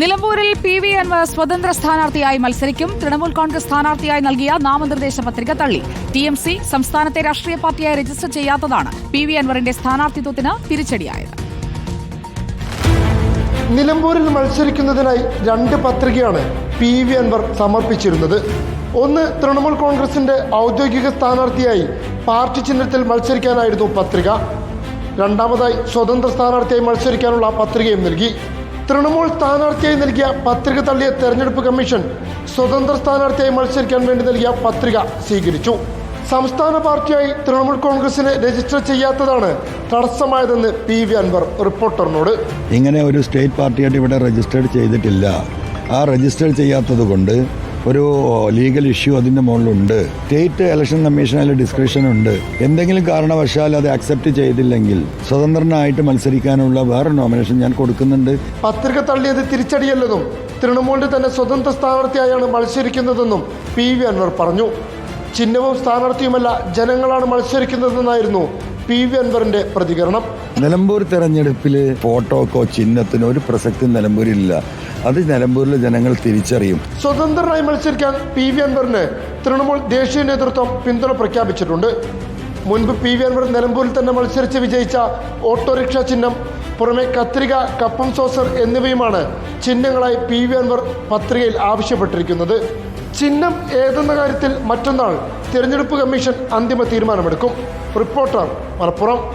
നിലമ്പൂരിൽ P V Anwar സ്വതന്ത്ര സ്ഥാനാർത്ഥിയായി മത്സരിക്കും. തൃണമൂൽ കോൺഗ്രസ് സ്ഥാനാർത്ഥിയായി നൽകിയ നാമനിർദ്ദേശ പത്രിക തള്ളി. ടി എം സി സംസ്ഥാനത്തെ രാഷ്ട്രീയ പാർട്ടിയായി രജിസ്റ്റർ ചെയ്യാത്തതാണ് പി വി അൻവറിന്റെ സ്ഥാനാർത്ഥിത്വത്തിന് തിരിച്ചടിയായത്. നിലമ്പൂരിൽ മത്സരിക്കുന്നതിനായി രണ്ട് പത്രികയാണ് പി വി അൻവർ സമർപ്പിച്ചിരുന്നത്. ഒന്ന് തൃണമൂൽ കോൺഗ്രസിന്റെ ഔദ്യോഗിക സ്ഥാനാർത്ഥിയായി പാർട്ടി ചിഹ്നത്തിൽ മത്സരിക്കാനായിരുന്നു പത്രിക. രണ്ടാമതായി സ്വതന്ത്ര സ്ഥാനാർത്ഥിയായി മത്സരിക്കാനുള്ള പത്രികയും നൽകി. തൃണമൂൽ സ്ഥാനാർത്ഥിയായി നൽകിയ പത്രിക തള്ളിയ തെരഞ്ഞെടുപ്പ് കമ്മീഷൻ സ്വതന്ത്ര സ്ഥാനാർത്ഥിയായി മത്സരിക്കാൻ വേണ്ടി നൽകിയ പത്രിക സ്വീകരിച്ചു. സംസ്ഥാന പാർട്ടിയായി തൃണമൂൽ കോൺഗ്രസിനെ രജിസ്റ്റർ ചെയ്യാത്തതാണ് തടസ്സമായതെന്ന് പി വി അൻവർ റിപ്പോർട്ടറിനോട്. ഇങ്ങനെ ഒരു സ്റ്റേറ്റ് പാർട്ടിയായിട്ട് ഇവിടെ രജിസ്റ്റർ ചെയ്തിട്ടില്ല. ആ രജിസ്റ്റർ ചെയ്യാത്തത് കൊണ്ട് ഒരു ലീഗൽ ഇഷ്യൂ അതിന്റെ മുകളിലുണ്ട്. സ്റ്റേറ്റ് ഇലക്ഷൻ കമ്മീഷൻ അതിൽ ഡിസ്ക്രിപ്ഷൻ ഉണ്ട്. എന്തെങ്കിലും കാരണവശാൽ അത് അക്സെപ്റ്റ് ചെയ്തില്ലെങ്കിൽ സ്വതന്ത്രനായിട്ട് മത്സരിക്കാനുള്ള വേറെ നോമിനേഷൻ ഞാൻ കൊടുക്കുന്നുണ്ട്. പത്രിക തള്ളിയത് തിരിച്ചടിയല്ലെന്നും തൃണമൂലിന്റെ തന്നെ സ്വതന്ത്ര സ്ഥാനാർത്ഥിയായാണ് മത്സരിക്കുന്നതെന്നും പി വി അൻവർ പറഞ്ഞു. ചിഹ്നവും സ്ഥാനാർത്ഥിയുമല്ല ജനങ്ങളാണ് മത്സരിക്കുന്നതെന്നായിരുന്നു പി വി അൻവറിന്റെ പ്രതികരണം. നിലമ്പൂർ തെരഞ്ഞെടുപ്പിൽ ഫോട്ടോക്കോ ചിഹ്നത്തിനോ ഒരു പ്രസക്തി നിലമ്പൂരില്ല അത് നിലമ്പൂരിലെ ജനങ്ങൾ തിരിച്ചറിയും. സ്വതന്ത്രനായി മത്സരിക്കാൻ പി വി അൻവറിന് തൃണമൂൽ ദേശീയ നേതൃത്വം പിന്തുണ പ്രഖ്യാപിച്ചിട്ടുണ്ട്. മുൻപ് പി വി അൻവർ നിലമ്പൂരിൽ തന്നെ മത്സരിച്ച് വിജയിച്ച ഓട്ടോറിക്ഷ ചിഹ്നം പുറമെ കത്രിക കപ്പം സോസർ എന്നിവയുമാണ് ചിഹ്നങ്ങളായി പി വി അൻവർ പത്രികയിൽ ആവശ്യപ്പെട്ടിരിക്കുന്നത്. ചിഹ്നം ഏതെന്ന കാര്യത്തിൽ മറ്റന്നാൾ തിരഞ്ഞെടുപ്പ് കമ്മീഷൻ അന്തിമ തീരുമാനമെടുക്കും. റിപ്പോർട്ടർ മലപ്പുറം.